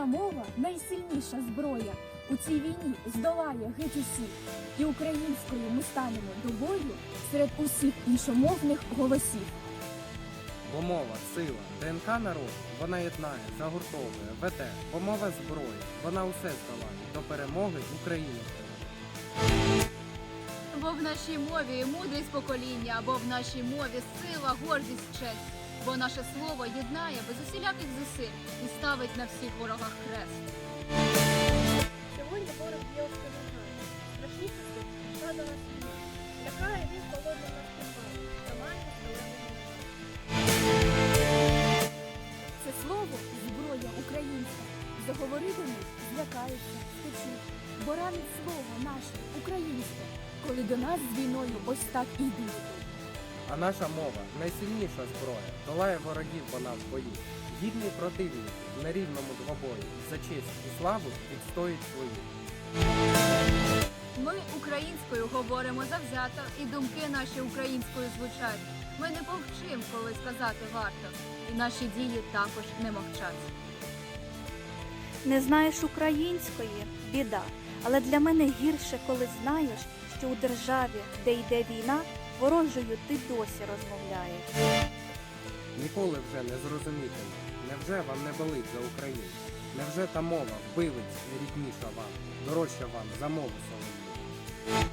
Рідна мова найсильніша зброя. У цій війні здолає геть усіх. І українською ми станемо до бою серед усіх іншомовних голосів. Бо мова, сила, ДНК народу, вона єднає, загуртовує, веде, бо мова зброя, вона усе здолає до перемоги України. Бо в нашій мові мудрість покоління, бо в нашій мові сила, гордість, честь. Бо наше слово єднає без усіляких зусиль і ставить на всіх ворогах хрест. Сьогодні ворог є спомагає. Страшні що до нас війна. Лякає він холодно нас підвал, тримає зелений Це слово зброя українська. Заговорити них злякаються, втечуть. Бо ранить слово наше, українське, коли до нас з війною ось так і йдуть. А наша мова найсильніша зброя, долає ворогів вона в бою. Гідний противник на рівному двобої, за честь і славу відстоїть свою. Ми українською говоримо завзято, і думки наші українською звучать. Ми не повчим, коли сказати варто, і наші дії також не мовчать. Не знаєш української біда. Але для мене гірше, коли знаєш, що у державі, де йде війна, ворожою ти досі розмовляєш. Ніколи вже не зрозумітиме, невже вам не болить за Україну? Невже та мова вбивець рідніша вам, дорожча вам за мову солов'ю?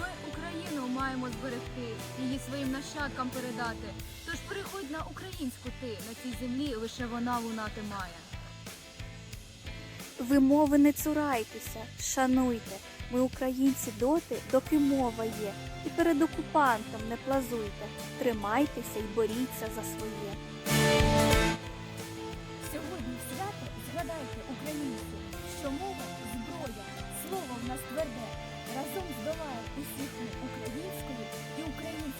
Ми Україну маємо зберегти, її своїм нащадкам передати. Тож приходь на українську ти, на цій землі лише вона лунати має. Ви мови не цурайтеся, шануйте. Ми українці доти, доки мова є. І перед окупантом не плазуйте. Тримайтеся й боріться за своє. Сьогодні свято згадайте українці, що мова зброя, слово в нас тверде. Разом здолає усіх українською, і українська